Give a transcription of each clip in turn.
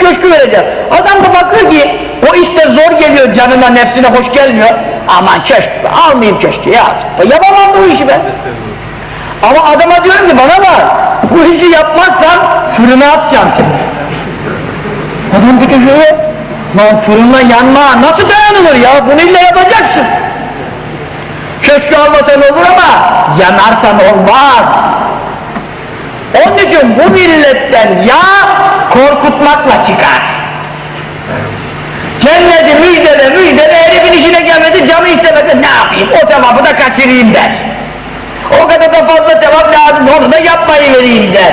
köşkü vereceğim. Adam da bakıyor ki o işte zor geliyor canına nefsine hoş gelmiyor. Aman köşk almayayım köşkü ya. Yapamam bu işi ben. Ama adama diyorum ki bana bak bu işi yapmazsan fırına atacağım seni. Adam bir düşünüyor. Lan fırınla yanma nasıl dayanılır ya bunu illa yapacaksın. Köşkü almasan olur ama yanarsan olmaz. Onun için bu milletten yağ korkutmakla çıkar. Cenneti müjdele müjdele herifin işine gelmedi canı istemedi ne yapayım o sevabı da kaçırayım der. O kadar da fazla sevap lazım onu da yapmayı vereyim der.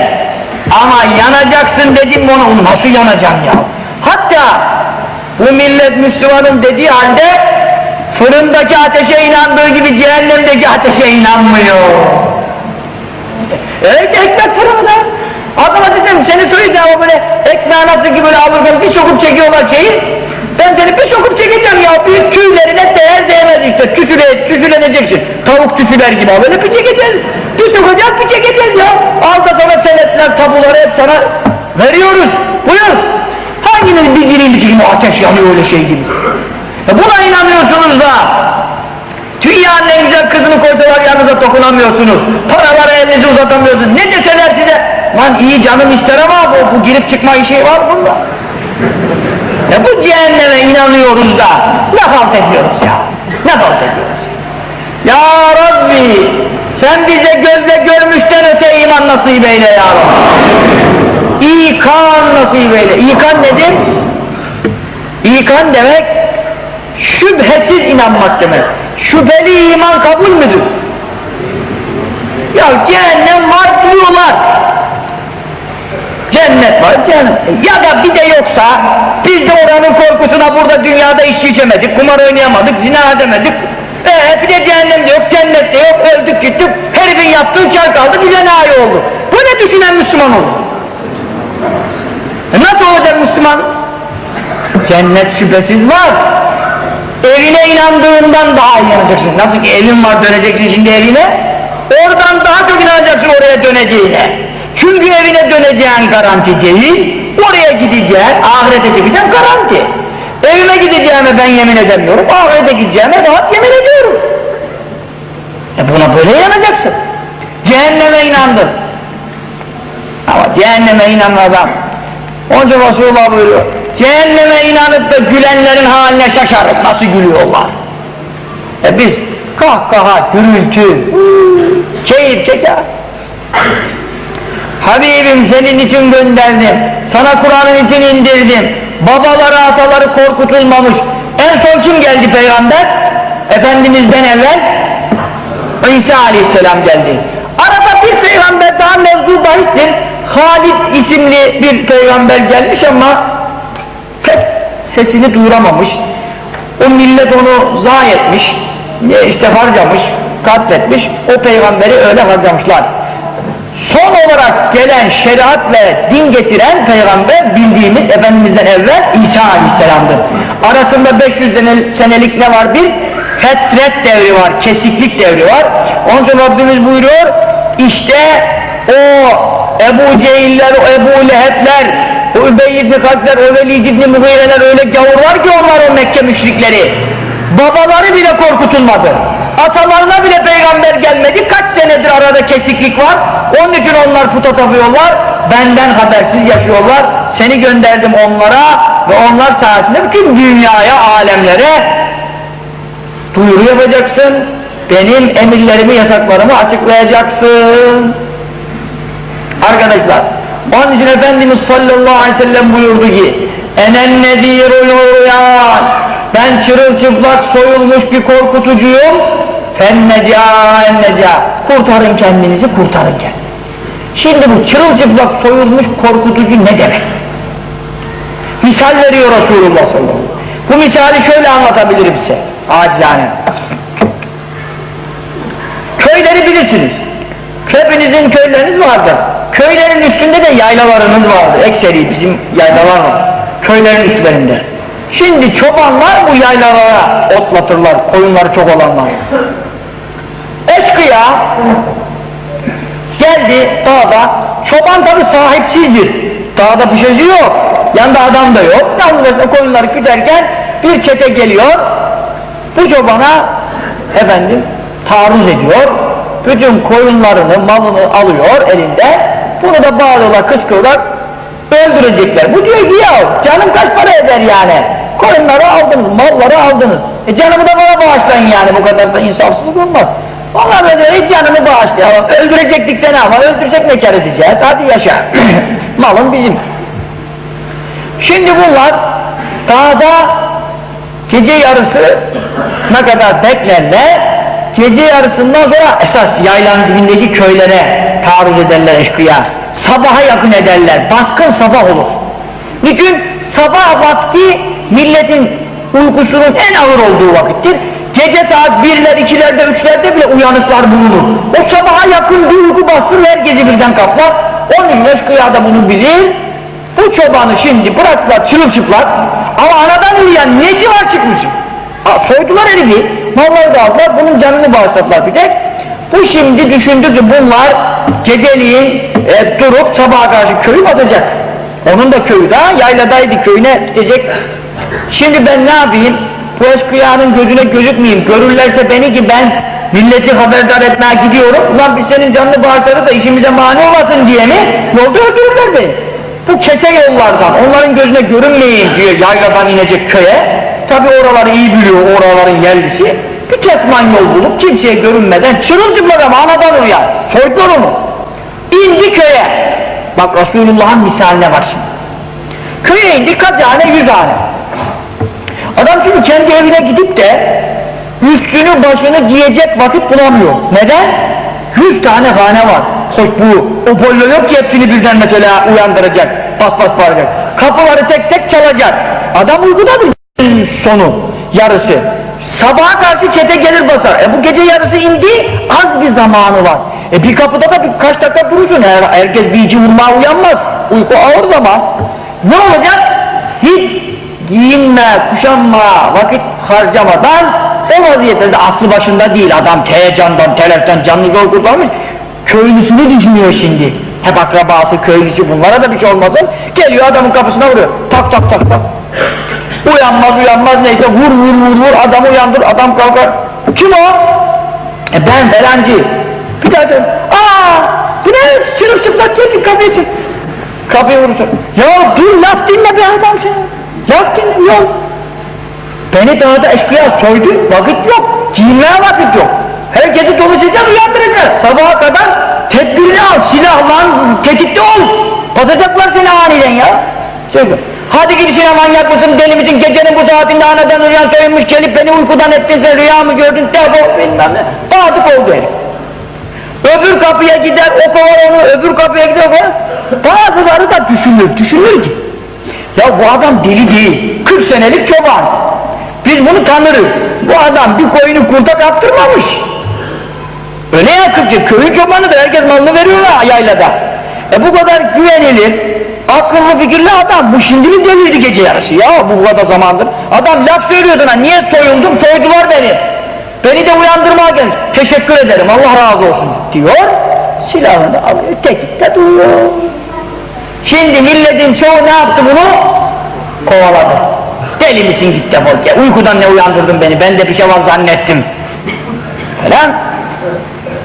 Ama yanacaksın dedim onu nasıl yanacağım ya? Hatta bu millet Müslümanın dediği halde fırındaki ateşe inandığı gibi cehennemdeki ateşe inanmıyor. Evet ekmek fırında. Adama dedim seni böyle nasıl ki böyle alırken bir sokup çekiyorlar şeyi. Ben seni bir sokup çekeceğim ya bir tüylerine değer değmez işte tüsüle, tüsüleneceksin. Tavuk tüsüler gibi böyle bir çekeceğiz. Bir sokacağız bir çekeceğiz ya. Al da sana senetler tabuları hep sana veriyoruz. Buyur. Hanginiz ki o ateş yanıyor öyle şey gibi. E buna inanıyorsunuz da Dünyanın en güzel kızını koysalar yanınıza dokunamıyorsunuz. Paralara elinizi uzatamıyorsunuz. Ne deseler size, lan iyi canım ister ama bu, bu girip çıkma işi var bunda. E bu cehenneme inanıyoruz da ne halt ediyoruz ya? Ne halt ediyoruz? Ya Rabbi sen bize gözle görmüşten öte iman nasip eyle ya Rabbi. İkan nasip eyle. İkan nedir? İkan demek şüphesiz inanmak demek. Şüpheli iman kabul müdür? Ya cehennem var diyorlar. Cennet var, cennet. Ya da bir de yoksa biz de oranın korkusuna burada dünyada içki içemedik, kumar oynayamadık, zina edemedik. Ee, bir de cehennem de yok, cennet de yok, öldük gittik, herifin yaptığı kar kaldı, bize ayı oldu. Ne düşünen Müslüman olur? E nasıl olacak Müslüman? Cennet şüphesiz var. Evine inandığından daha inanacaksın. Nasıl ki evin var döneceksin şimdi evine. Oradan daha çok inanacaksın oraya döneceğine. Çünkü evine döneceğin garanti değil. Oraya gideceğin, ahirete gideceğin garanti. Evime gideceğime ben yemin edemiyorum. Ahirete gideceğime rahat yemin ediyorum. E buna böyle inanacaksın. Cehenneme inandın. Ama cehenneme. Onun için Resulullah buyuruyor. Cehenneme inanıp da gülenlerin haline şaşarıp nasıl gülüyorlar. E biz kahkaha, gürültü, keyif çeker. Habibim senin için gönderdim. Sana Kur'an'ın için indirdim. Babaları ataları korkutulmamış. En son kim geldi peygamber? Efendimizden evvel İsa aleyhisselam geldi. Arada bir peygamber daha mevzu bahistir. Halid isimli bir peygamber gelmiş ama pek sesini duyuramamış. O millet onu zayi etmiş, işte harcamış, katletmiş. O peygamberi öyle harcamışlar. Son olarak gelen şeriat ve din getiren peygamber bildiğimiz Efendimiz'den evvel İsa Aleyhisselam'dır. Arasında 500 senelik ne var? Bir fetret devri var, kesiklik devri var. Onun için Rabbimiz buyuruyor, işte o Ebu Cehiller, o Ebu Lehebler, o Übey ibn Kalpler, o Velid ibn Muhireler öyle gavurlar ki onlar o Mekke müşrikleri. Babaları bile korkutulmadı. Atalarına bile peygamber gelmedi. Kaç senedir arada kesiklik var. Onun için onlar puta tapıyorlar. Benden habersiz yaşıyorlar. Seni gönderdim onlara ve onlar sayesinde bütün dünyaya, alemlere duyuru yapacaksın. Benim emirlerimi, yasaklarımı açıklayacaksın. Arkadaşlar, onun için Efendimiz sallallahu aleyhi ve sellem buyurdu ki enen nedirul uyan ben çırılçıplak soyulmuş bir korkutucuyum fenneca enneca kurtarın kendinizi kurtarın kendinizi. Şimdi bu çırılçıplak soyulmuş korkutucu ne demek? Misal veriyor Resulullah sallallahu aleyhi ve sellem. Bu misali şöyle anlatabilirim size acizane. Köyleri bilirsiniz. Hepinizin köyleriniz vardır. Köylerin üstünde de yaylalarınız vardı ekseri bizim yaylalar var. Köylerin üstlerinde. Şimdi çobanlar bu yaylalara otlatırlar koyunları çok olanlar eşkıya geldi dağda çoban tabi sahipsizdir dağda bir şey yok yanında adam da yok. Yalnız koyunları güderken bir çete geliyor. Bu çobana efendim taarruz ediyor. Bütün koyunlarını, malını alıyor elinde. Bunu da bağlıyorlar, kıskıyorlar. Öldürecekler. Bu diyor ki ya canım kaç para eder yani? Koyunları aldınız, malları aldınız. E canımı da bana bağışlayın yani bu kadar da insafsızlık olmaz. Diyor hiç canımı bağışlayalım. Öldürecektik seni ama öldürecek ne kar edeceğiz? Hadi yaşa. Malın bizim. Şimdi bunlar dağda gece yarısı ne kadar beklerler gece yarısından sonra esas yaylanın dibindeki köylere taarruz ederler eşkıya sabaha yakın ederler baskın sabah olur bütün sabah vakti milletin uykusunun en ağır olduğu vakittir gece saat birler, ikilerde, üçlerde bile uyanıklar bulunur o sabaha yakın bir uyku bastırır herkesi birden kaplar onun eşkıya da bunu bilir bu çobanı şimdi bıraktılar çırılçıplak ama anadan uyuyan nesi var çıkmış? Aa, soydular herifi, malları da aldılar, bunun canını bağışladılar bir tek. Bu şimdi düşündü ki bunlar geceliğin e, durup sabaha karşı köyü basacak. Onun da köyü daha yayladaydı köyüne gidecek. Şimdi ben ne yapayım? Bu eşkıyanın gözüne gözükmeyeyim. Görürlerse beni ki ben milleti haberdar etmeye gidiyorum. Ulan biz senin canını bağışladık da işimize mani olmasın diye mi? Yolda öldürürler beni. Bu kese yollardan, onların gözüne görünmeyin diye yayladan inecek köye. Tabi oraları iyi biliyor, oraların yerlisi. Bir kesman yol bulup kimseye görünmeden çırılçıplak ama anadan uyar. Soydular onu. İndi köye. Bak Resulullah'ın misaline bak şimdi. Köye indi kaç tane? Yüz tane. Adam şimdi kendi evine gidip de üstünü başını giyecek vakit bulamıyor. Neden? Yüz tane hane var. Hoş bu Apollo yok ki hepsini birden mesela uyandıracak, bas bas bağıracak. Kapıları tek tek çalacak. Adam uykudadır sonu, yarısı. Sabaha karşı çete gelir basar. E bu gece yarısı indi, az bir zamanı var. E bir kapıda da birkaç dakika durursun. Her, herkes bir iki vurmaya uyanmaz. Uyku ağır zaman. Ne olacak? Hiç giyinme, kuşanma, vakit harcamadan o vaziyette de aklı başında değil adam. Heyecandan, teleften canlı yol kurtarmış. Köylüsünü düşünüyor şimdi. Hep akrabası, köylüsü bunlara da bir şey olmasın. Geliyor adamın kapısına vuruyor. Tak tak tak tak. Uyanmaz uyanmaz neyse vur vur vur vur. Adamı uyandır adam kalkar. Kim o? E ben felancı. Bir daha diyorum aaa bu ne? Sırılçıplak geldik kapısı kapıyı vurursun ya dur laf dinle be adam sen laf dinle yok Beni dağda eşkıya soydu, vakit yok, giyinmeye vakit yok. Herkesi dolaşacak, uyandıracak. Sabaha kadar tedbirini al, silahlan, tetikte ol. Basacaklar seni aniden ya. Söyle. Hadi git sen manyak mısın, deli misin, gecenin bu saatinde anadan uyan soyunmuş gelip beni uykudan ettin, sen rüya mı gördün, defol bilmem ne. Batık oldu herif. Öbür kapıya gider, o kovar onu, öbür kapıya gider, o kovar. Bazıları da düşünür, düşünür ki. Ya bu adam deli değil, 40 senelik çoban. Biz bunu tanırız. Bu adam bir koyunu kurta kaptırmamış. Öyle ya kırkçı, köyün çobanı da herkes malını veriyorlar yaylada. E bu kadar güvenilir, akıllı fikirli adam, bu şimdi mi deliydi gece yarısı ya bu kadar zamandır. Adam laf söylüyordu ha, niye soyuldum, soydular beni. Beni de uyandırmaya gelmiş, teşekkür ederim, Allah razı olsun diyor. Silahını alıyor, tetikte duruyor. Şimdi milletin çoğu ne yaptı bunu? Kovaladı. Deli misin git defol gel. Uykudan ne uyandırdın beni? Ben de bir şey var zannettim. Falan.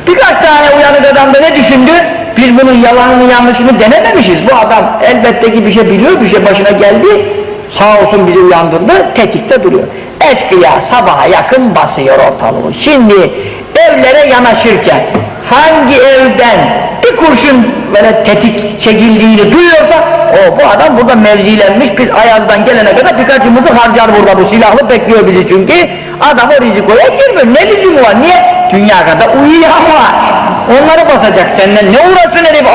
Birkaç tane uyanık adam da ne düşündü? Biz bunun yalanını yanlışını denememişiz. Bu adam elbette ki bir şey biliyor, bir şey başına geldi. Sağ olsun bizi uyandırdı, tetikte duruyor. Eşkıya sabaha yakın basıyor ortalığı. Şimdi evlere yanaşırken hangi evden bir kurşun böyle tetik çekildiğini duyuyorsa o bu adam burada mevzilenmiş. Biz Ayaz'dan gelene kadar birkaçımızı harcar burada bu silahlı bekliyor bizi çünkü. Adam o rizikoya girmiyor. Ne lüzumu var? Niye? Dünya kadar uyuyan var. Onları basacak senden. Ne uğraşsın herif?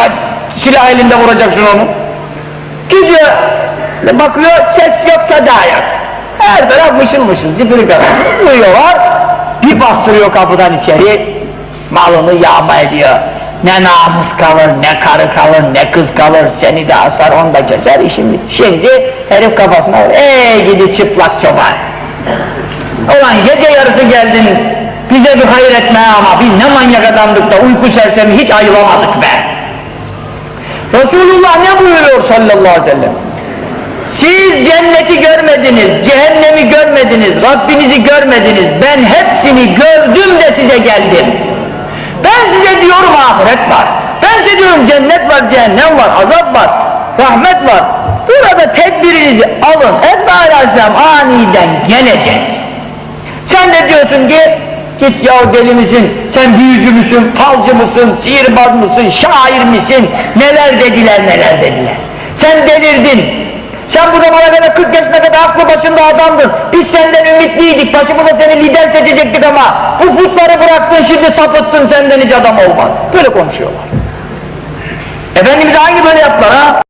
Silah elinde vuracaksın onu. Gidiyor. Bakıyor ses yok sada yok her taraf mışıl mışıl zifiri kadar uyuyorlar bir bastırıyor kapıdan içeri. Malını yağma ediyor ne namus kalır, ne karı kalır, ne kız kalır, seni de asar, onu da keser, işim Şimdi herif kafasına, ey gidi çıplak çoban. Ulan gece yarısı geldin, bize bir hayır etme ama biz ne manyak adamdık da uyku sersemi hiç ayılamadık be. Resulullah ne buyuruyor sallallahu aleyhi ve sellem? Siz cenneti görmediniz, cehennemi görmediniz, Rabbinizi görmediniz. Ben hepsini gördüm de size geldim. Ben size diyorum ahiret var. Ben size diyorum cennet var, cehennem var, azap var, rahmet var. Burada tedbirinizi alın. Ezrail Aleyhisselam aniden gelecek. Sen de diyorsun ki git ya deli misin, sen büyücü müsün, falcı mısın, sihirbaz mısın, şair misin, neler dediler neler dediler. Sen delirdin. Sen bu zamana kadar 40 yaşına kadar aklı başında adamdın. Biz senden ümitliydik, başımıza seni lider seçecektik ama bu putları bıraktın şimdi sapıttın senden hiç adam olmaz. Böyle konuşuyorlar. Efendimiz hangi böyle yaptılar ha?